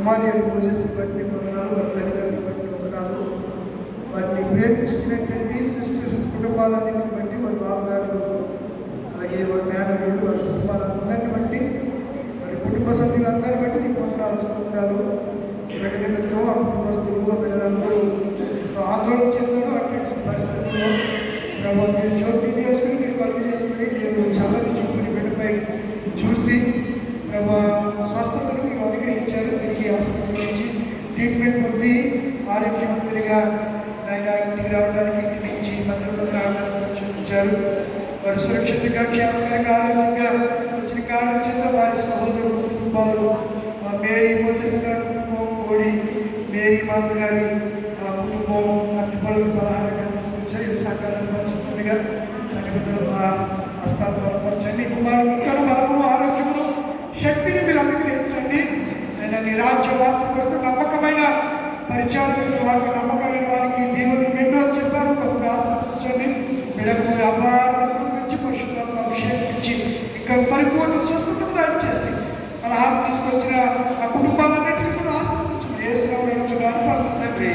Emmanuel మోజెస్ని బట్టి వందనాలు వారి తల్లిదండ్రులు బట్టి వందనాలు వారిని ప్రేమించినటువంటి సిస్టర్స్ కుటుంబాలన్నింటిని బట్టి వారి బావగారులు అలాగే వారి మేనల్లుడు వారి కుటుంబాలందరిని బట్టి వారి కుటుంబ సభ్యులందరిని బట్టి నీకు వందనాలు స్తోత్రాలు. ఇలాంటి ఆ కుటుంబస్తులు ఆ బిడ్డలందరూ ఎంతో ఆందోళన చెందారు. అటువంటి పరిస్థితుల్లో ప్రభావ మీరు చోటు చేసుకుని మీరు కలుగు చేసుకుని మీరు చల్లని చూపుని బిడ్డపై చూసి ప్రభా స్వస్థతను మీరు అనుగ్రహించారు తిరిగి హాస్పిటల్ నుంచి ట్రీట్మెంట్ పొంది ఆరోగ్యవంతునిగా ఆయన ఇంటికి రావడానికి ఇంటి నుంచి మందిరంలోకి రావడానికి చూపించారు. వారు సురక్షితంగా క్షేమకరంగా ఆరోగ్యంగా వచ్చిన కారణం చేత వారి సహోదరు కుటుంబాలు మేరీ మోసెస్ గారి కుటుంబం కోడి మేరీ మాత గారి కుటుంబం అన్ని పనులు పలహారంగా తీసుకొచ్చారు. ఇది సకాలంలో పంచుతుండగా సంఘటనలు ఆ హస్తాలు బలపరచండి. కుమారుడు ఇక్కడ మనము ఆరోగ్యంలో శక్తిని దాన్ని రాజ్యవాదం కొరకు నమ్మకమైన పరిచారకులు వాళ్ళకి నమ్మకమైన వారికి దేవుడు మెండు అని చెప్పారు. ఒక ప్రార్థించండి బిడకూరి అభారం నుంచి పురుషులకు అభిషేకించి ఇక్కడ పరిపూర్ణ స్వస్థతం దాచేసి అలా తీసుకొచ్చిన ఆ కుటుంబాలన్నింటినీ కూడా ఆశ్రయించి వేసుకోవాలని చూడాలి వాళ్ళ తండ్రి